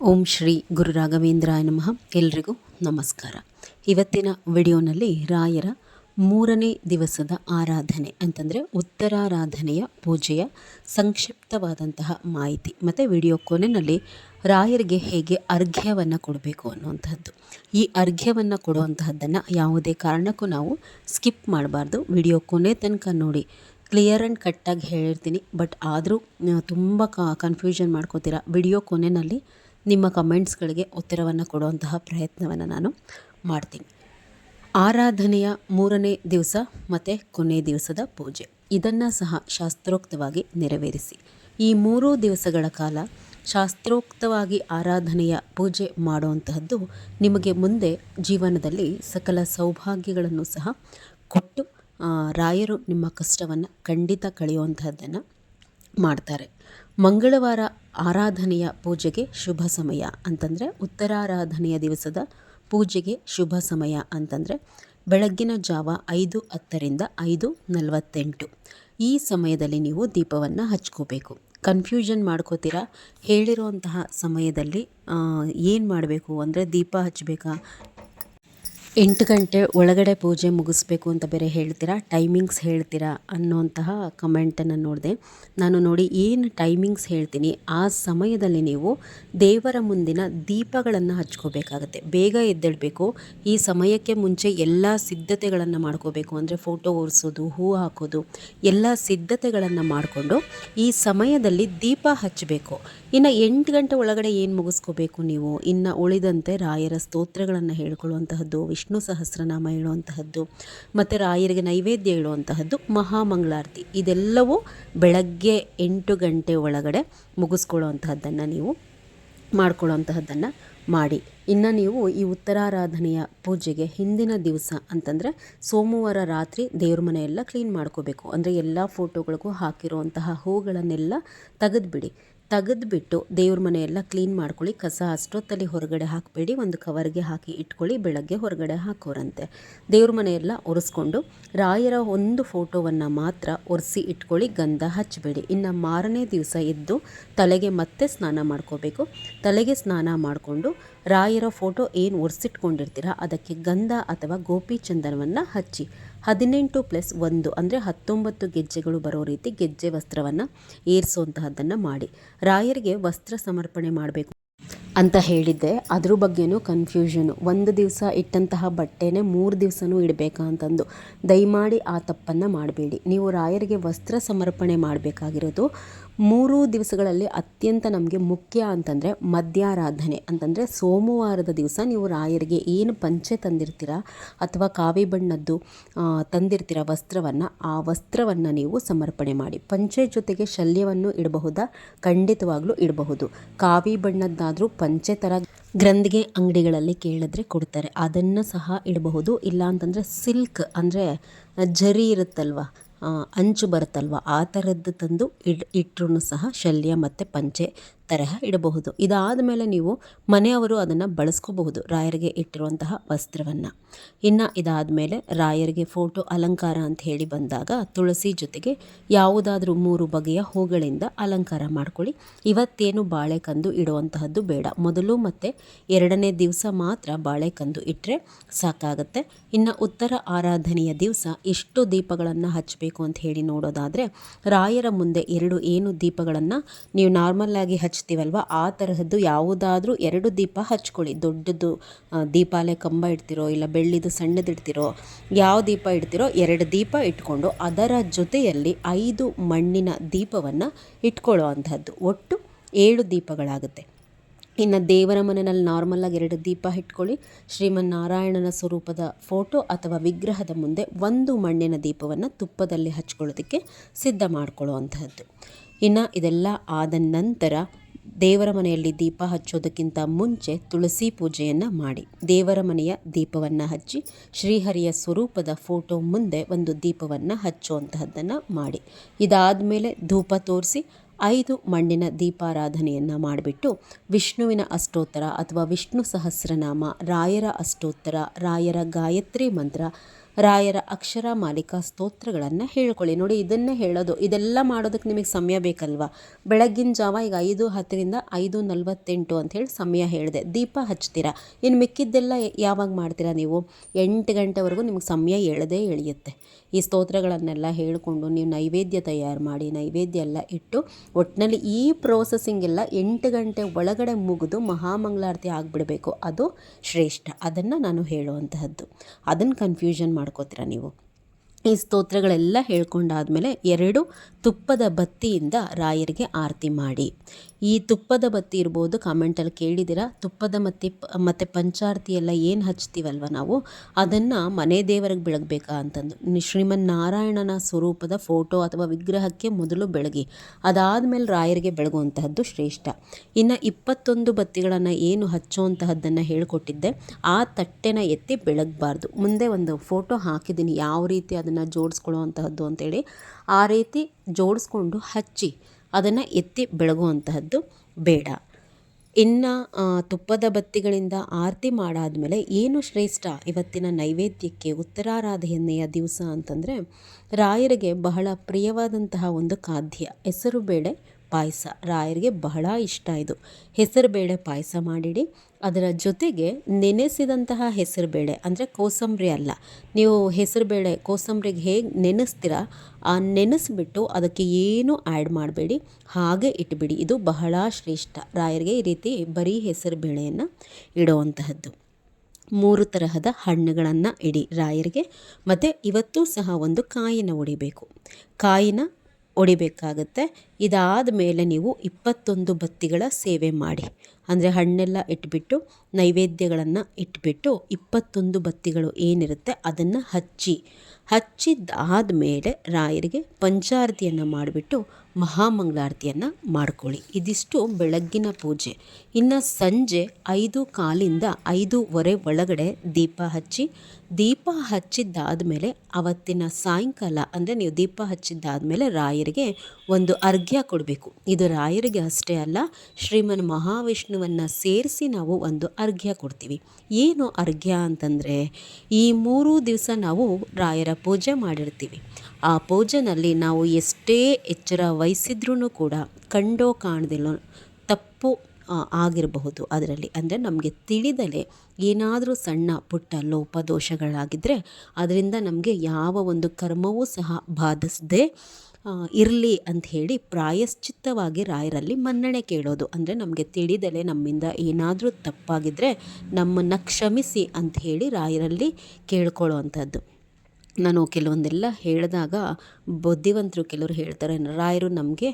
ಓಂ ಶ್ರೀ ಗುರು ರಾಘವೇಂದ್ರಾಯ ನಮಃ. ಎಲ್ರಿಗೂ ನಮಸ್ಕಾರ. ಇವತ್ತಿನ ವಿಡಿಯೋನಲ್ಲಿ ರಾಯರ ಮೂರನೇ ದಿವಸದ ಆರಾಧನೆ ಅಂತಂದರೆ ಉತ್ತರಾರಾಧನೆಯ ಪೂಜೆಯ ಸಂಕ್ಷಿಪ್ತವಾದಂತಹ ಮಾಹಿತಿ. ಮತ್ತು ವಿಡಿಯೋ ಕೊನೆಯಲ್ಲಿ ರಾಯರಿಗೆ ಹೇಗೆ ಅರ್ಘ್ಯವನ್ನು ಕೊಡಬೇಕು ಅನ್ನುವಂಥದ್ದು. ಈ ಅರ್ಘ್ಯವನ್ನು ಕೊಡುವಂತಹದ್ದನ್ನು ಯಾವುದೇ ಕಾರಣಕ್ಕೂ ನಾವು ಸ್ಕಿಪ್ ಮಾಡಬಾರ್ದು. ವಿಡಿಯೋ ಕೊನೆ ತನಕ ನೋಡಿ. ಕ್ಲಿಯರ್ ಆ್ಯಂಡ್ ಕಟ್ಟಾಗಿ ಹೇಳಿರ್ತೀನಿ. ಬಟ್ ಆದರೂ ತುಂಬ ಕನ್ಫ್ಯೂಷನ್ ಮಾಡ್ಕೋತೀರಾ? ವಿಡಿಯೋ ಕೊನೆಯಲ್ಲಿ ನಿಮ್ಮ ಕಮೆಂಟ್ಸ್ಗಳಿಗೆ ಉತ್ತರವನ್ನು ಕೊಡುವಂತಹ ಪ್ರಯತ್ನವನ್ನು ನಾನು ಮಾಡ್ತೀನಿ. ಆರಾಧನೆಯ ಮೂರನೇ ದಿವಸ ಮತ್ತು ಕೊನೆಯ ದಿವಸದ ಪೂಜೆ. ಇದನ್ನು ಸಹ ಶಾಸ್ತ್ರೋಕ್ತವಾಗಿ ನೆರವೇರಿಸಿ. ಈ ಮೂರೂ ದಿವಸಗಳ ಕಾಲ ಶಾಸ್ತ್ರೋಕ್ತವಾಗಿ ಆರಾಧನೆಯ ಪೂಜೆ ಮಾಡುವಂತಹದ್ದು ನಿಮಗೆ ಮುಂದೆ ಜೀವನದಲ್ಲಿ ಸಕಲ ಸೌಭಾಗ್ಯಗಳನ್ನು ಸಹ ಕೊಟ್ಟು ರಾಯರು ನಿಮ್ಮ ಕಷ್ಟವನ್ನು ಖಂಡಿತ ಕಳೆಯುವಂತಹದ್ದನ್ನು ಮಾಡ್ತಾರೆ. ಮಂಗಳವಾರ ಆರಾಧನೆಯ ಪೂಜೆಗೆ ಶುಭ ಸಮಯ ಅಂತಂದರೆ ಉತ್ತರಾರಾಧನೆಯ ದಿವಸದ ಪೂಜೆಗೆ ಶುಭ ಸಮಯ ಅಂತಂದರೆ ಬೆಳಗ್ಗಿನ ಜಾವ ಐದು ಹತ್ತರಿಂದ ಐದು ನಲವತ್ತೆಂಟು. ಈ ಸಮಯದಲ್ಲಿ ನೀವು ದೀಪವನ್ನು ಹಚ್ಕೋಬೇಕು. ಕನ್ಫ್ಯೂಷನ್ ಮಾಡ್ಕೋತೀರಾ? ಹೇಳಿರುವಂತಹ ಸಮಯದಲ್ಲಿ ಏನು ಮಾಡಬೇಕು ಅಂದರೆ ದೀಪ ಹಚ್ಚಬೇಕಾ ಎಂಟು ಗಂಟೆ ಒಳಗಡೆ ಪೂಜೆ ಮುಗಿಸ್ಬೇಕು ಅಂತ ಬೇರೆ ಹೇಳ್ತೀರಾ? ಟೈಮಿಂಗ್ಸ್ ಹೇಳ್ತೀರಾ ಅನ್ನೋಂತಹ ಕಮೆಂಟನ್ನು ನೋಡಿದೆ. ನಾನು ನೋಡಿ ಏನು ಟೈಮಿಂಗ್ಸ್ ಹೇಳ್ತೀನಿ? ಆ ಸಮಯದಲ್ಲಿ ನೀವು ದೇವರ ಮುಂದಿನ ದೀಪಗಳನ್ನು ಹಚ್ಕೋಬೇಕಾಗತ್ತೆ. ಬೇಗ ಎದ್ದೇಳಬೇಕು. ಈ ಸಮಯಕ್ಕೆ ಮುಂಚೆ ಎಲ್ಲ ಸಿದ್ಧತೆಗಳನ್ನು ಮಾಡ್ಕೋಬೇಕು. ಅಂದರೆ ಫೋಟೋ ಒರೆಸೋದು ಹೂ ಹಾಕೋದು, ಎಲ್ಲ ಸಿದ್ಧತೆಗಳನ್ನು ಮಾಡಿಕೊಂಡು ಈ ಸಮಯದಲ್ಲಿ ದೀಪ ಹಚ್ಚಬೇಕು ಇನ್ನು ಎಂಟು ಗಂಟೆ ಒಳಗಡೆ ಏನು ಮುಗಿಸ್ಕೋಬೇಕು ನೀವು? ಇನ್ನು ಉಳಿದಂತೆ ರಾಯರ ಸ್ತೋತ್ರಗಳನ್ನು ಹೇಳ್ಕೊಳ್ಳುವಂತಹದ್ದು ವಿಷ್ಣು ಸಹಸ್ರನಾಮ ಹೇಳುವಂತಹದ್ದು, ಮತ್ತು ರಾಯರಿಗೆ ನೈವೇದ್ಯ ಹೇಳುವಂತಹದ್ದು, ಮಹಾಮಂಗಳಾರತಿ. ಇದೆಲ್ಲವೂ ಬೆಳಗ್ಗೆ ಎಂಟು ಗಂಟೆ ಒಳಗಡೆ ಮುಗಿಸ್ಕೊಳ್ಳುವಂತಹದ್ದನ್ನು ನೀವು ಮಾಡ್ಕೊಳ್ಳುವಂತಹದ್ದನ್ನು ಮಾಡಿ. ಇನ್ನು ನೀವು ಈ ಉತ್ತರಾರಾಧನೆಯ ಪೂಜೆಗೆ ಹಿಂದಿನ ದಿವಸ ಅಂತಂದರೆ ಸೋಮವಾರ ರಾತ್ರಿ ದೇವ್ರ ಮನೆಯೆಲ್ಲ ಕ್ಲೀನ್ ಮಾಡ್ಕೋಬೇಕು. ಅಂದರೆ ಎಲ್ಲ ಫೋಟೋಗಳಿಗೂ ಹಾಕಿರುವಂತಹ ಹೂಗಳನ್ನೆಲ್ಲ ತೆಗೆದುಬಿಡಿ. ತೆಗೆದ್ಬಿಟ್ಟು ದೇವ್ರ ಮನೆಯೆಲ್ಲ ಕ್ಲೀನ್ ಮಾಡ್ಕೊಳ್ಳಿ. ಕಸ ಅಷ್ಟೊತ್ತಲ್ಲಿ ಹೊರಗಡೆ ಹಾಕಬೇಡಿ. ಒಂದು ಕವರ್ಗೆ ಹಾಕಿ ಇಟ್ಕೊಳ್ಳಿ. ಬೆಳಗ್ಗೆ ಹೊರಗಡೆ ಹಾಕೋರಂತೆ. ದೇವ್ರ ಮನೆಯೆಲ್ಲ ಒರೆಸ್ಕೊಂಡು ರಾಯರ ಒಂದು ಫೋಟೋವನ್ನು ಮಾತ್ರ ಒರೆಸಿ ಇಟ್ಕೊಳ್ಳಿ. ಗಂಧ ಹಚ್ಚಬೇಡಿ. ಇನ್ನು ಮಾರನೇ ದಿವಸ ಎದ್ದು ತಲೆಗೆ ಮತ್ತೆ ಸ್ನಾನ ಮಾಡ್ಕೋಬೇಕು. ತಲೆಗೆ ಸ್ನಾನ ಮಾಡಿಕೊಂಡು ರಾಯರ ಫೋಟೋ ಏನು ಒರೆಸಿಟ್ಕೊಂಡಿರ್ತೀರ, ಅದಕ್ಕೆ ಗಂಧ ಅಥವಾ ಗೋಪಿ ಚಂದನವನ್ನು ಹಚ್ಚಿ. ಹದಿನೆಂಟು ಪ್ಲಸ್ ಒಂದು ಅಂದರೆ ಹತ್ತೊಂಬತ್ತು ಗೆಜ್ಜೆಗಳು ಬರೋ ರೀತಿ ಗೆಜ್ಜೆ ವಸ್ತ್ರವನ್ನು ಏರಿಸುವಂತಹದ್ದನ್ನು ಮಾಡಿ. ರಾಯರಿಗೆ ವಸ್ತ್ರ ಸಮರ್ಪಣೆ ಮಾಡಬೇಕು. ಅಂತ ಹೇಳಿದ್ದೆ. ಅದ್ರ ಬಗ್ಗೆನೂ ಕನ್ಫ್ಯೂಷನು ಒಂದು ದಿವಸ ಇಟ್ಟಂತಹ ಬಟ್ಟೆನೇ ಮೂರು ದಿವಸನೂ ಇಡಬೇಕಾ ಅಂತಂದು. ದಯಮಾಡಿ ಆ ತಪ್ಪನ್ನು ಮಾಡಬೇಡಿ. ನೀವು ರಾಯರಿಗೆ ವಸ್ತ್ರ ಸಮರ್ಪಣೆ ಮಾಡಬೇಕಾಗಿರೋದು ಮೂರು ದಿವಸಗಳಲ್ಲಿ ಅತ್ಯಂತ ನಮಗೆ ಮುಖ್ಯ ಅಂತಂದರೆ ಮಧ್ಯಾರಾಧನೆ. ಅಂತಂದರೆ ಸೋಮವಾರದ ದಿವಸ ನೀವು ರಾಯರಿಗೆ ಏನು ಪಂಚೆ ತಂದಿರ್ತೀರ ಅಥವಾ ಕಾವಿ ಬಣ್ಣದ್ದು ತಂದಿರ್ತೀರ ವಸ್ತ್ರವನ್ನು, ಆ ವಸ್ತ್ರವನ್ನು ನೀವು ಸಮರ್ಪಣೆ ಮಾಡಿ. ಪಂಚೆ ಜೊತೆಗೆ ಶಲ್ಯವನ್ನು ಇಡಬಹುದಾ? ಖಂಡಿತವಾಗ್ಲೂ ಇಡಬಹುದು. ಕಾವಿ ಬಣ್ಣದ್ದಾದರೂ ಪಂಚೆ ಥರ ಗ್ರಂಥಿಗೆ, ಅಂಗಡಿಗಳಲ್ಲಿ ಕೇಳಿದ್ರೆ ಕೊಡ್ತಾರೆ. ಅದನ್ನು ಸಹ ಇಡಬಹುದು. ಇಲ್ಲ ಅಂತಂದರೆ ಸಿಲ್ಕ್ ಅಂದರೆ ಜರಿ ಇರುತ್ತಲ್ವ? ಅಂಚು ಬರುತ್ತಲ್ವ? ಆ ಥರದ್ದು ತಂದು ಇಡ್ ಇಟ್ಟರೂ ಸಹ ಶಲ್ಯ ಮತ್ತು ಪಂಚೆ ತರಹ ಇಡಬಹುದು. ಇದಾದ ಮೇಲೆ ನೀವು ಮನೆಯವರು ಅದನ್ನು ಬಳಸ್ಕೋಬಹುದು, ರಾಯರಿಗೆ ಇಟ್ಟಿರುವಂತಹ ವಸ್ತ್ರವನ್ನು. ಇನ್ನು ಇದಾದ ಮೇಲೆ ರಾಯರಿಗೆ ಫೋಟೋ ಅಲಂಕಾರ ಅಂತ ಹೇಳಿ ಬಂದಾಗ ತುಳಸಿ ಜೊತೆಗೆ ಯಾವುದಾದ್ರೂ ಮೂರು ಬಗೆಯ ಹೂಗಳಿಂದ ಅಲಂಕಾರ ಮಾಡ್ಕೊಳ್ಳಿ. ಇವತ್ತೇನು ಬಾಳೆಕಂದು ಇಡುವಂತಹದ್ದು ಬೇಡ. ಮೊದಲು ಮತ್ತು ಎರಡನೇ ದಿವಸ ಮಾತ್ರ ಬಾಳೆಕಂದು ಇಟ್ಟರೆ ಸಾಕಾಗುತ್ತೆ. ಇನ್ನು ಉತ್ತರ ಆರಾಧನೆಯ ದಿವಸ ಎಷ್ಟು ದೀಪಗಳನ್ನು ಹಚ್ಚಬೇಕು ಅಂತ ಹೇಳಿ ನೋಡೋದಾದರೆ ರಾಯರ ಮುಂದೆ ಎರಡು ಏನು ದೀಪಗಳನ್ನು ನೀವು ನಾರ್ಮಲ್ಲಾಗಿ ಹಚ್ಚ ಹಚ್ತೀವಲ್ವ? ಆ ತರಹದ್ದು ಯಾವುದಾದ್ರೂ ಎರಡು ದೀಪ ಹಚ್ಕೊಳ್ಳಿ. ದೊಡ್ಡದು ದೀಪಾಲೆ ಕಂಬ ಇಡ್ತಿರೋ ಇಲ್ಲ ಬೆಳ್ಳಿದು ಸಣ್ಣದು ಇಡ್ತಿರೋ ಯಾವ ದೀಪ ಇಡ್ತಿರೋ ಎರಡು ದೀಪ ಇಟ್ಕೊಂಡು ಅದರ ಜೊತೆಯಲ್ಲಿ ಐದು ಮಣ್ಣಿನ ದೀಪವನ್ನು ಇಟ್ಕೊಳ್ಳೋ ಒಟ್ಟು ಏಳು ದೀಪಗಳಾಗುತ್ತೆ. ಇನ್ನು ದೇವರ ಮನೆಯಲ್ಲಿ ನಾರ್ಮಲಾಗಿ ಎರಡು ದೀಪ ಇಟ್ಕೊಳ್ಳಿ. ಶ್ರೀಮನ್ನಾರಾಯಣನ ಸ್ವರೂಪದ ಫೋಟೋ ಅಥವಾ ವಿಗ್ರಹದ ಮುಂದೆ ಒಂದು ಮಣ್ಣಿನ ದೀಪವನ್ನು ತುಪ್ಪದಲ್ಲಿ ಹಚ್ಕೊಳ್ಳೋದಕ್ಕೆ ಸಿದ್ಧ ಮಾಡ್ಕೊಳ್ಳುವಂತಹದ್ದು ಇನ್ನು ಇದೆಲ್ಲ ಆದ ನಂತರ ದೇವರ ಮನೆಯಲ್ಲಿ ದೀಪ ಹಚ್ಚೋದಕ್ಕಿಂತ ಮುಂಚೆ ತುಳಸಿ ಪೂಜೆಯನ್ನು ಮಾಡಿ. ದೇವರ ಮನೆಯ ದೀಪವನ್ನು ಹಚ್ಚಿ, ಶ್ರೀಹರಿಯ ಸ್ವರೂಪದ ಫೋಟೋ ಮುಂದೆ ಒಂದು ದೀಪವನ್ನು ಹಚ್ಚುವಂತಹದ್ದನ್ನು ಮಾಡಿ. ಇದಾದ ಮೇಲೆ ಧೂಪ ತೋರಿಸಿ ಐದು ಮಣ್ಣಿನ ದೀಪಾರಾಧನೆಯನ್ನು ಮಾಡಿಬಿಟ್ಟು ವಿಷ್ಣುವಿನ ಅಷ್ಟೋತ್ತರ ಅಥವಾ ವಿಷ್ಣು ಸಹಸ್ರನಾಮ, ರಾಯರ ಅಷ್ಟೋತ್ತರ, ರಾಯರ ಗಾಯತ್ರಿ ಮಂತ್ರ ರಾಯರ ಅಕ್ಷರ ಮಾಲಿಕಾ ಸ್ತೋತ್ರಗಳನ್ನು ಹೇಳ್ಕೊಳ್ಳಿ. ನೋಡಿ, ಇದನ್ನೇ ಹೇಳೋದು. ಇದೆಲ್ಲ ಮಾಡೋದಕ್ಕೆ ನಿಮಗೆ ಸಮಯ ಬೇಕಲ್ವಾ? ಬೆಳಗ್ಗಿನ ಜಾವ ಈಗ ಐದು, ಹತ್ತರಿಂದ ಐದು ನಲವತ್ತೆಂಟು ಅಂಥೇಳಿ ಸಮಯ ಹೇಳಿದೆ. ದೀಪ ಹಚ್ತೀರಾ ಇನ್ನು ಮಿಕ್ಕಿದ್ದೆಲ್ಲ ಯಾವಾಗ ಮಾಡ್ತೀರಾ ನೀವು? ಎಂಟು ಗಂಟೆವರೆಗೂ ನಿಮಗೆ ಸಮಯ ಎಳೆದೇ ಎಳೆಯುತ್ತೆ. ಈ ಸ್ತೋತ್ರಗಳನ್ನೆಲ್ಲ ಹೇಳಿಕೊಂಡು ನೀವು ನೈವೇದ್ಯ ತಯಾರು ಮಾಡಿ ನೈವೇದ್ಯ ಎಲ್ಲ ಇಟ್ಟು ಒಟ್ಟಿನಲ್ಲಿ ಈ ಪ್ರೋಸೆಸಿಂಗ್ ಎಲ್ಲ ಎಂಟು ಗಂಟೆ ಒಳಗಡೆ ಮುಗಿದು ಮಹಾಮಂಗಳಾರತಿ ಆಗಿಬಿಡಬೇಕು. ಅದು ಶ್ರೇಷ್ಠ. ಅದನ್ನು ನಾನು ಹೇಳುವಂತಹದ್ದು. ಅದನ್ನು ಕನ್ಫ್ಯೂಷನ್ ಮಾಡ್ಕೋತೀರ ನೀವು. ಈ ಸ್ತೋತ್ರಗಳೆಲ್ಲ ಹೇಳ್ಕೊಂಡಾದ್ಮೇಲೆ ಎರಡು ತುಪ್ಪದ ಬತ್ತಿಯಿಂದ ರಾಯರಿಗೆ ಆರತಿ ಮಾಡಿ. ಈ ತುಪ್ಪದ ಬತ್ತಿ ಇರ್ಬೋದು ಕಾಮೆಂಟಲ್ಲಿ ಕೇಳಿದ್ದೀರಾ? ತುಪ್ಪದ ಮತ್ತೆ ಮತ್ತು ಪಂಚಾರತಿ ಎಲ್ಲ ಏನು ಹಚ್ತೀವಲ್ವ ನಾವು? ಅದನ್ನು ಮನೆ ದೇವರಿಗೆ ಬೆಳಗಬೇಕಾ ಅಂತಂದು. ಶ್ರೀಮನ್ ನಾರಾಯಣನ ಸ್ವರೂಪದ ಫೋಟೋ ಅಥವಾ ವಿಗ್ರಹಕ್ಕೆ ಮೊದಲು ಬೆಳಗಿ, ಅದಾದಮೇಲೆ ರಾಯರಿಗೆ ಬೆಳಗುವಂತಹದ್ದು ಶ್ರೇಷ್ಠ. ಇನ್ನು ಇಪ್ಪತ್ತೊಂದು ಬತ್ತಿಗಳನ್ನು ಏನು ಹಚ್ಚುವಂತಹದ್ದನ್ನು ಹೇಳಿಕೊಟ್ಟಿದ್ದೆ. ಆ ತಟ್ಟೆನ ಎತ್ತಿ ಬೆಳಗಬಾರ್ದು. ಮುಂದೆ ಒಂದು ಫೋಟೋ ಹಾಕಿದ್ದೀನಿ, ಯಾವ ರೀತಿ ಅದನ್ನು ಜೋಡಿಸ್ಕೊಳ್ಳೋ ಅಂತಹದ್ದು ಅಂತೇಳಿ. ಆ ರೀತಿ ಜೋಡಿಸ್ಕೊಂಡು ಹಚ್ಚಿ ಅದನ್ನು ಎತ್ತಿ ಬೆಳಗುವಂತಹದ್ದು ಬೇಡ. ಇನ್ನು ತುಪ್ಪದ ಬತ್ತಿಗಳಿಂದ ಆರತಿ ಮಾಡಾದಮೇಲೆ ಏನು ಶ್ರೇಷ್ಠ? ಇವತ್ತಿನ ನೈವೇದ್ಯಕ್ಕೆ ಉತ್ತರಾರಾಧನೆಯ ದಿವಸ ಅಂತಂದರೆ ರಾಯರಿಗೆ ಬಹಳ ಪ್ರಿಯವಾದಂತಹ ಒಂದು ಖಾದ್ಯ, ಹೆಸರು ಬೇಳೆ ಪಾಯಸ. ರಾಯರಿಗೆ ಬಹಳ ಇಷ್ಟ ಇದು. ಹೆಸರುಬೇಳೆ ಪಾಯಸ ಮಾಡಿಡಿ. ಅದರ ಜೊತೆಗೆ ನೆನೆಸಿದಂತಹ ಹೆಸರುಬೇಳೆ ಅಂದರೆ ಕೋಸಂಬರಿ ಅಲ್ಲ. ನೀವು ಹೆಸರುಬೇಳೆ ಕೋಸಂಬರಿಗೆ ಹೇಗೆ ನೆನೆಸ್ತೀರಾ ನೆನೆಸ್ಬಿಟ್ಟು ಅದಕ್ಕೆ ಏನು ಆ್ಯಡ್ ಮಾಡಬೇಡಿ. ಹಾಗೆ ಇಟ್ಬಿಡಿ. ಇದು ಬಹಳ ಶ್ರೇಷ್ಠ. ರಾಯರಿಗೆ ಈ ರೀತಿ ಬರೀ ಹೆಸರು ಬೇಳೆಯನ್ನು ಇಡುವಂತಹದ್ದು. ಮೂರು ತರಹದ ಹಣ್ಣುಗಳನ್ನು ಇಡಿ ರಾಯರಿಗೆ. ಮತ್ತು ಇವತ್ತು ಸಹ ಒಂದು ಕಾಯಿನ ಒಡಿಬೇಕು. ಕಾಯಿನ ಒಡಿಬೇಕಾಗತ್ತೆ. ಇದಾದ ಮೇಲೆ ನೀವು ಇಪ್ಪತ್ತೊಂದು ಬತ್ತಿಗಳ ಸೇವೆ ಮಾಡಿ. ಅಂದರೆ ಹಣ್ಣೆಲ್ಲ ಇಟ್ಬಿಟ್ಟು, ನೈವೇದ್ಯಗಳನ್ನು ಇಟ್ಬಿಟ್ಟು ಇಪ್ಪತ್ತೊಂದು ಬತ್ತಿಗಳು ಏನಿರುತ್ತೆ ಅದನ್ನು ಹಚ್ಚಿ ಹಚ್ಚಿದ್ದಾದ ಮೇಲೆ ರಾಯರಿಗೆ ಪಂಚಾರತಿಯನ್ನು ಮಾಡಿಬಿಟ್ಟು ಮಹಾಮಂಗಳಾರತಿಯನ್ನು ಮಾಡ್ಕೊಳ್ಳಿ. ಇದಿಷ್ಟು ಬೆಳಗ್ಗಿನ ಪೂಜೆ. ಇನ್ನು ಸಂಜೆ ಐದು ಕಾಲಿಂದ ಐದೂವರೆ ಒಳಗಡೆ ದೀಪ ಹಚ್ಚಿ, ದೀಪ ಹಚ್ಚಿದ್ದಾದ ಮೇಲೆ ಅವತ್ತಿನ ಸಾಯಂಕಾಲ, ಅಂದರೆ ನೀವು ದೀಪ ಹಚ್ಚಿದ್ದಾದ ಮೇಲೆ ರಾಯರಿಗೆ ಒಂದು ಅರ್ಘ್ಯ ಕೊಡಬೇಕು. ಇದು ರಾಯರಿಗೆ ಅಷ್ಟೇ ಅಲ್ಲ, ಶ್ರೀಮನ್ ಮಹಾವಿಷ್ಣುವನ್ನು ಸೇರಿಸಿ ನಾವು ಒಂದು ಅರ್ಘ್ಯ ಕೊಡ್ತೀವಿ. ಏನು ಅರ್ಘ್ಯ ಅಂತಂದರೆ ಈ ಮೂರು ದಿವಸ ನಾವು ರಾಯರ ಪೂಜೆ ಮಾಡಿರ್ತೀವಿ. ಆ ಪೂಜೆನಲ್ಲಿ ನಾವು ಎಷ್ಟೇ ಎಚ್ಚರ ವಹಿಸಿದ್ರೂ ಕೂಡ ಕಂಡೋ ಕಾಣದಿಲ್ಲ ತಪ್ಪು ಆಗಿರಬಹುದು ಅದರಲ್ಲಿ. ಅಂದರೆ ನಮಗೆ ತಿಳಿದಲೆ ಏನಾದರೂ ಸಣ್ಣ ಪುಟ್ಟ ಲೋಪದೋಷಗಳಾಗಿದ್ದರೆ ಅದರಿಂದ ನಮಗೆ ಯಾವ ಒಂದು ಕರ್ಮವೂ ಸಹ ಬಾಧಿಸದೆ ಇರಲಿ ಅಂಥೇಳಿ ಪ್ರಾಯಶ್ಚಿತ್ತವಾಗಿ ರಾಯರಲ್ಲಿ ಮನ್ನಣೆ ಕೇಳೋದು. ಅಂದರೆ ನಮಗೆ ತಿಳಿದಲೆ ನಮ್ಮಿಂದ ಏನಾದರೂ ತಪ್ಪಾಗಿದ್ದರೆ ನಮ್ಮನ್ನು ಕ್ಷಮಿಸಿ ಅಂತ ಹೇಳಿ ರಾಯರಲ್ಲಿ ಕೇಳ್ಕೊಳ್ಳೋ ಅಂಥದ್ದು ನಾನು ಕೆಲವೊಂದೆಲ್ಲ ಹೇಳಿದಾಗ ಬುದ್ಧಿವಂತರು ಕೆಲವರು ಹೇಳ್ತಾರೆ, ರಾಯರು ನಮಗೆ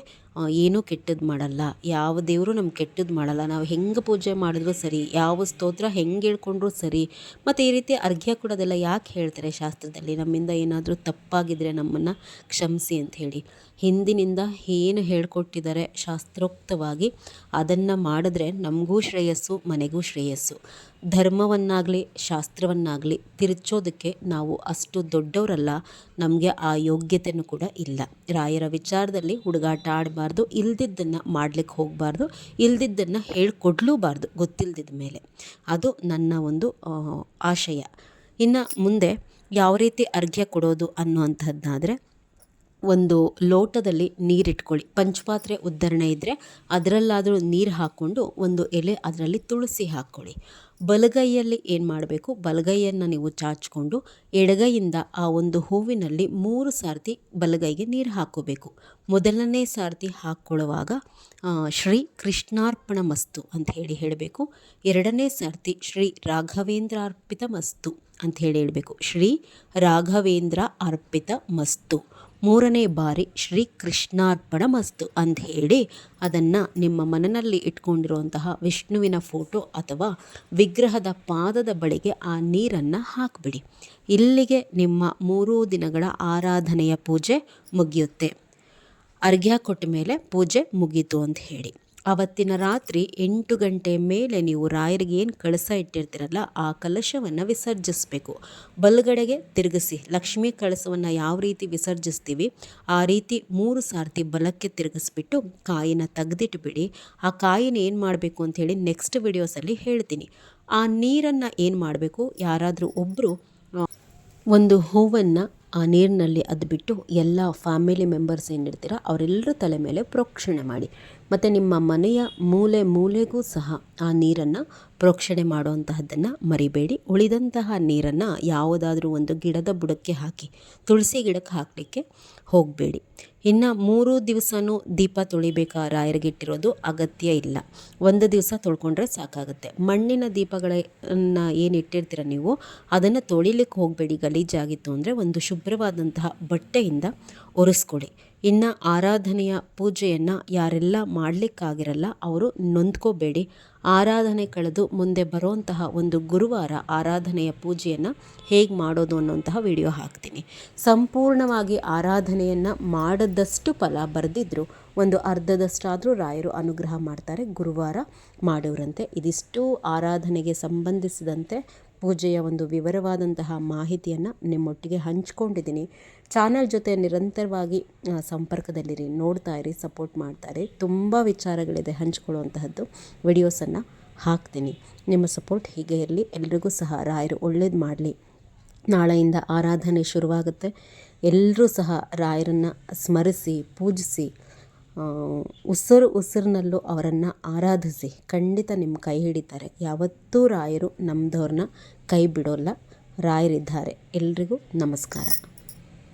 ಏನೂ ಕೆಟ್ಟದ್ದು ಮಾಡಲ್ಲ. ಯಾವ ದೇವರು ನಮ್ಗೆ ಕೆಟ್ಟದ್ದು ಮಾಡಲ್ಲ. ನಾವು ಹೆಂಗೆ ಪೂಜೆ ಮಾಡಿದ್ರು ಸರಿ, ಯಾವ ಸ್ತೋತ್ರ ಹೆಂಗೆ ಹೇಳ್ಕೊಂಡ್ರು ಸರಿ, ಮತ್ತು ಈ ರೀತಿ ಅರ್ಘ್ಯ ಕೊಡೋದೆಲ್ಲ ಯಾಕೆ ಹೇಳ್ತಾರೆ ಶಾಸ್ತ್ರದಲ್ಲಿ? ನಮ್ಮಿಂದ ಏನಾದರೂ ತಪ್ಪಾಗಿದ್ದರೆ ನಮ್ಮನ್ನು ಕ್ಷಮಿಸಿ ಅಂತ ಹೇಳಿ. ಹಿಂದಿನಿಂದ ಏನು ಹೇಳ್ಕೊಟ್ಟಿದ್ದಾರೆ ಶಾಸ್ತ್ರೋಕ್ತವಾಗಿ, ಅದನ್ನು ಮಾಡಿದ್ರೆ ನಮಗೂ ಶ್ರೇಯಸ್ಸು, ಮನೆಗೂ ಶ್ರೇಯಸ್ಸು. ಧರ್ಮವನ್ನಾಗಲಿ, ಶಾಸ್ತ್ರವನ್ನಾಗಲಿ ತಿರುಚೋದಕ್ಕೆ ನಾವು ಅಷ್ಟು ದೊಡ್ಡವರಲ್ಲ, ನಮಗೆ ಆ ಯೋಗ್ಯತೆಯೂ ಕೂಡ ಇಲ್ಲ. ರಾಯರ ವಿಚಾರದಲ್ಲಿ ಹುಡುಗಾಟ ಆಡಬಾರ್ದು. ಇಲ್ದಿದ್ದನ್ನು ಮಾಡ್ಲಿಕ್ಕೆ ಹೋಗಬಾರ್ದು, ಇಲ್ದಿದ್ದನ್ನು ಹೇಳ್ಕೊಡ್ಲೂಬಾರ್ದು ಗೊತ್ತಿಲ್ದಿದ್ದ ಮೇಲೆ. ಅದು ನನ್ನ ಒಂದು ಆಶಯ. ಇನ್ನು ಮುಂದೆ ಯಾವ ರೀತಿ ಅರ್ಘ್ಯ ಕೊಡೋದು ಅನ್ನುವಂಥದ್ದಾದರೆ ಒಂದು ಲೋಟದಲ್ಲಿ ನೀರಿಟ್ಕೊಳ್ಳಿ. ಪಂಚಪಾತ್ರೆ ಉದ್ಧರಣೆ ಇದ್ದರೆ ಅದರಲ್ಲಾದರೂ ನೀರು ಹಾಕ್ಕೊಂಡು ಒಂದು ಎಲೆ ಅದರಲ್ಲಿ ತುಳಸಿ ಹಾಕ್ಕೊಳ್ಳಿ. ಬಲಗೈಯಲ್ಲಿ ಏನು ಮಾಡಬೇಕು? ಬಲಗೈಯನ್ನು ನೀವು ಚಾಚಿಕೊಂಡು ಎಡಗೈಯಿಂದ ಆ ಒಂದು ಹೂವಿನಲ್ಲಿ ಮೂರು ಸಾರ್ತಿ ಬಲಗೈಗೆ ನೀರು ಹಾಕೋಬೇಕು ಮೊದಲನೇ ಸಾರ್ತಿ ಹಾಕ್ಕೊಳ್ಳುವಾಗ ಶ್ರೀ ಕೃಷ್ಣಾರ್ಪಣ ಮಸ್ತು ಅಂತ ಹೇಳಿ ಹೇಳಬೇಕು. ಎರಡನೇ ಸಾರ್ತಿ ಶ್ರೀ ರಾಘವೇಂದ್ರ ಅರ್ಪಿತ ಮಸ್ತು ಅಂತ ಹೇಳಿ ಹೇಳಬೇಕು. ಶ್ರೀ ರಾಘವೇಂದ್ರ ಅರ್ಪಿತ ಮಸ್ತು. ಮೂರನೇ ಬಾರಿ ಶ್ರೀ ಕೃಷ್ಣಾರ್ಪಣ ಮಸ್ತು ಅಂತ ಹೇಳಿ ಅದನ್ನು ನಿಮ್ಮ ಮನನಲ್ಲಿ ಇಟ್ಕೊಂಡಿರುವಂತಹ ವಿಷ್ಣುವಿನ ಫೋಟೋ ಅಥವಾ ವಿಗ್ರಹದ ಪಾದದ ಬಳಿಗೆ ಆ ನೀರನ್ನು ಹಾಕಿಬಿಡಿ. ಇಲ್ಲಿಗೆ ನಿಮ್ಮ ಮೂರೂ ದಿನಗಳ ಆರಾಧನೆಯ ಪೂಜೆ ಮುಗಿಯುತ್ತೆ. ಅರ್ಘ್ಯ ಕೊಟ್ಟ ಮೇಲೆ ಪೂಜೆ ಮುಗೀತು ಅಂತ ಹೇಳಿ ಅವತ್ತಿನ ರಾತ್ರಿ ಎಂಟು ಗಂಟೆ ಮೇಲೆ ನೀವು ರಾಯರಿಗೆ ಏನು ಕಳಸ ಇಟ್ಟಿರ್ತೀರಲ್ಲ, ಆ ಕಲಶವನ್ನು ವಿಸರ್ಜಿಸಬೇಕು. ಬಲಗಡೆಗೆ ತಿರುಗಿಸಿ, ಲಕ್ಷ್ಮೀ ಕಳಸವನ್ನು ಯಾವ ರೀತಿ ವಿಸರ್ಜಿಸ್ತೀವಿ, ಆ ರೀತಿ ಮೂರು ಸಾರ್ತಿ ಬಲಕ್ಕೆ ತಿರುಗಿಸ್ಬಿಟ್ಟು ಕಾಯಿನ ತೆಗೆದಿಟ್ಬಿಡಿ. ಆ ಕಾಯಿನ ಏನು ಮಾಡಬೇಕು ಅಂಥೇಳಿ ನೆಕ್ಸ್ಟ್ ವಿಡಿಯೋಸಲ್ಲಿ ಹೇಳ್ತೀನಿ. ಆ ನೀರನ್ನು ಏನು ಮಾಡಬೇಕು, ಯಾರಾದರೂ ಒಬ್ಬರು ಒಂದು ಹೂವನ್ನು ಆ ನೀರಿನಲ್ಲಿ ಅದ್ಬಿಟ್ಟು ಎಲ್ಲ ಫ್ಯಾಮಿಲಿ ಮೆಂಬರ್ಸ್ ಏನಿರ್ತೀರ ಅವರೆಲ್ಲರ ತಲೆ ಮೇಲೆ ಪ್ರೋಕ್ಷಣೆ ಮಾಡಿ. ಮತ್ತು ನಿಮ್ಮ ಮನೆಯ ಮೂಲೆ ಮೂಲೆಗೂ ಸಹ ಆ ನೀರನ್ನು ಪ್ರೋಕ್ಷಣೆ ಮಾಡುವಂತಹದ್ದನ್ನು ಮರಿಬೇಡಿ. ಉಳಿದಂತಹ ನೀರನ್ನು ಯಾವುದಾದ್ರೂ ಒಂದು ಗಿಡದ ಬುಡಕ್ಕೆ ಹಾಕಿ, ತುಳಸಿ ಗಿಡಕ್ಕೆ ಹಾಕಲಿಕ್ಕೆ ಹೋಗಬೇಡಿ. ಇನ್ನು ಮೂರು ದಿವಸವೂ ದೀಪ ತುಳಿಬೇಕಾ? ರಾಯರಿಗಿಟ್ಟಿರೋದು ಅಗತ್ಯ ಇಲ್ಲ. ಒಂದು ದಿವಸ ತೊಳ್ಕೊಂಡ್ರೆ ಸಾಕಾಗುತ್ತೆ. ಮಣ್ಣಿನ ದೀಪಗಳನ್ನು ಏನು ಇಟ್ಟಿರ್ತೀರ ನೀವು? ಅದನ್ನು ತೊಳಿಲಿಕ್ಕೆ ಹೋಗಬೇಡಿ. ಗಲೀಜಾಗಿತ್ತು ಅಂದರೆ ಒಂದು ಶುಭ್ರವಾದಂತಹ ಬಟ್ಟೆಯಿಂದ ಒರೆಸ್ಕೊಡಿ. ಇನ್ನು ಆರಾಧನೆಯ ಪೂಜೆಯನ್ನು ಯಾರೆಲ್ಲ ಮಾಡಲಿಕ್ಕಾಗಿರಲ್ಲ, ಅವರು ನೊಂದ್ಕೋಬೇಡಿ. ಆರಾಧನೆ ಕಳೆದು ಮುಂದೆ ಬರುವಂತಹ ಒಂದು ಗುರುವಾರ ಆರಾಧನೆಯ ಪೂಜೆಯನ್ನು ಹೇಗೆ ಮಾಡೋದು ಅನ್ನುವಂತಹ ವಿಡಿಯೋ ಹಾಕ್ತೀನಿ. ಸಂಪೂರ್ಣವಾಗಿ ಆರಾಧನೆಯನ್ನು ಮಾಡದಷ್ಟು ಫಲ ಬರೆದಿದ್ರು, ಒಂದು ಅರ್ಧದಷ್ಟಾದರೂ ರಾಯರು ಅನುಗ್ರಹ ಮಾಡ್ತಾರೆ ಗುರುವಾರ ಮಾಡೋರಂತೆ. ಇದಿಷ್ಟು ಆರಾಧನೆಗೆ ಸಂಬಂಧಿಸಿದಂತೆ ಪೂಜೆಯ ಒಂದು ವಿವರವಾದಂತಹ ಮಾಹಿತಿಯನ್ನು ನಿಮ್ಮೊಟ್ಟಿಗೆ ಹಂಚ್ಕೊಂಡಿದ್ದೀನಿ. ಚಾನಲ್ ಜೊತೆ ನಿರಂತರವಾಗಿ ಸಂಪರ್ಕದಲ್ಲಿರಿ. ನೋಡ್ತಾ ಇರಿ, ಸಪೋರ್ಟ್ ಮಾಡ್ತಾರೆ ತುಂಬ ವಿಚಾರಗಳಿದೆ ಹಂಚ್ಕೊಳ್ಳುವಂತಹದ್ದು. ವಿಡಿಯೋಸನ್ನು ಹಾಕ್ತೀನಿ. ನಿಮ್ಮ ಸಪೋರ್ಟ್ ಹೀಗೆ ಇರಲಿ. ಎಲ್ರಿಗೂ ಸಹ ರಾಯರು ಒಳ್ಳೇದು ಮಾಡಲಿ. ನಾಳೆಯಿಂದ ಆರಾಧನೆ ಶುರುವಾಗುತ್ತೆ. ಎಲ್ಲರೂ ಸಹ ರಾಯರನ್ನು ಸ್ಮರಿಸಿ, ಪೂಜಿಸಿ ಉಸಿರು ಉಸಿರಿನಲ್ಲೂ ಅವರನ್ನು ಆರಾಧಿಸಿ ಖಂಡಿತ ನಿಮ್ಮ ಕೈ ಹಿಡಿತಾರೆ. ಯಾವತ್ತೂ ರಾಯರು ನಮ್ಮದವ್ರನ್ನ ಕೈ ಬಿಡೋಲ್ಲ. ರಾಯರಿದ್ದಾರೆ. ಎಲ್ರಿಗೂ ನಮಸ್ಕಾರ.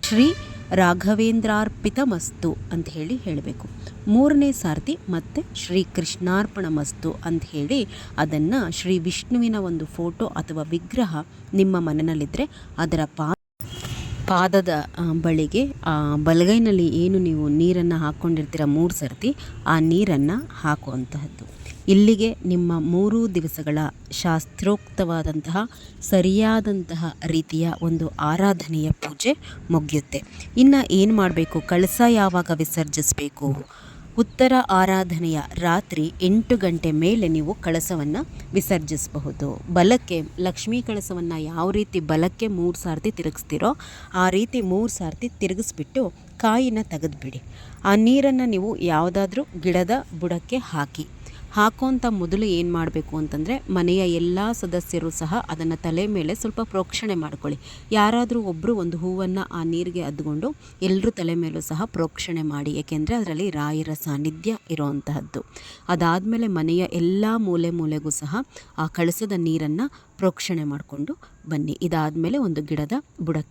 ಶ್ರೀ ರಾಘವೇಂದ್ರಾರ್ಪಿತ ಮಸ್ತು ಅಂತ ಹೇಳಿ ಹೇಳಬೇಕು. ಮೂರನೇ ಸಾರ್ತಿ ಮತ್ತು ಶ್ರೀ ಕೃಷ್ಣಾರ್ಪಣ ಮಸ್ತು ಅಂತ ಹೇಳಿ ಅದನ್ನು ಶ್ರೀ ವಿಷ್ಣುವಿನ ಒಂದು ಫೋಟೋ ಅಥವಾ ವಿಗ್ರಹ ನಿಮ್ಮ ಮನೆಯಲ್ಲಿದ್ದರೆ ಅದರ ಪಾ ಪಾದದ ಬಳಿಗೆ ಬಲಗೈನಲ್ಲಿ ಏನು ನೀವು ನೀರನ್ನು ಹಾಕ್ಕೊಂಡಿರ್ತೀರ ಮೂರು ಸರ್ತಿ, ಆ ನೀರನ್ನು ಹಾಕುವಂತಹದ್ದು. ಇಲ್ಲಿಗೆ ನಿಮ್ಮ ಮೂರು ದಿವಸಗಳ ಶಾಸ್ತ್ರೋಕ್ತವಾದಂತಹ ಸರಿಯಾದಂತಹ ರೀತಿಯ ಒಂದು ಆರಾಧನೆಯ ಪೂಜೆ ಮುಗಿಯುತ್ತೆ. ಇನ್ನು ಏನು ಮಾಡಬೇಕು? ಕಳಸ ಯಾವಾಗ ವಿಸರ್ಜಿಸಬೇಕು? ಉತ್ತರ ಆರಾಧನೆಯ ರಾತ್ರಿ ಎಂಟು ಗಂಟೆ ಮೇಲೆ ನೀವು ಕಳಸವನ್ನು ವಿಸರ್ಜಿಸಬಹುದು. ಬಲಕ್ಕೆ, ಲಕ್ಷ್ಮೀ ಕಳಸವನ್ನು ಯಾವ ರೀತಿ ಬಲಕ್ಕೆ ಮೂರು ಸಾರ್ತಿ ತಿರುಗಿಸ್ತೀರೋ ಆ ರೀತಿ ಮೂರು ಸಾರ್ತಿ ತಿರುಗಿಸ್ಬಿಟ್ಟು ಕಾಯಿನ ತೆಗೆದುಬಿಡಿ. ಆ ನೀರನ್ನು ನೀವು ಯಾವುದಾದ್ರೂ ಗಿಡದ ಬುಡಕ್ಕೆ ಹಾಕಿ. ಹಾಕೋಂಥ ಮೊದಲು ಏನು ಮಾಡಬೇಕು ಅಂತಂದರೆ ಮನೆಯ ಎಲ್ಲ ಸದಸ್ಯರು ಸಹ ಅದನ್ನು ತಲೆ ಮೇಲೆ ಸ್ವಲ್ಪ ಪ್ರೋಕ್ಷಣೆ ಮಾಡ್ಕೊಳ್ಳಿ. ಯಾರಾದರೂ ಒಬ್ಬರು ಒಂದು ಹೂವನ್ನು ಆ ನೀರಿಗೆ ಅದ್ಕೊಂಡು ಎಲ್ಲರೂ ತಲೆ ಮೇಲೂ ಸಹ ಪ್ರೋಕ್ಷಣೆ ಮಾಡಿ. ಏಕೆಂದರೆ ಅದರಲ್ಲಿ ರಾಯರ ಸಾನ್ನಿಧ್ಯ ಇರುವಂತಹದ್ದು. ಅದಾದಮೇಲೆ ಮನೆಯ ಎಲ್ಲ ಮೂಲೆ ಮೂಲೆಗೂ ಸಹ ಆ ಕಳಸದ ನೀರನ್ನು ಪ್ರೋಕ್ಷಣೆ ಮಾಡಿಕೊಂಡು ಬನ್ನಿ. ಇದಾದಮೇಲೆ ಒಂದು ಗಿಡದ ಬುಡಕ್ಕೆ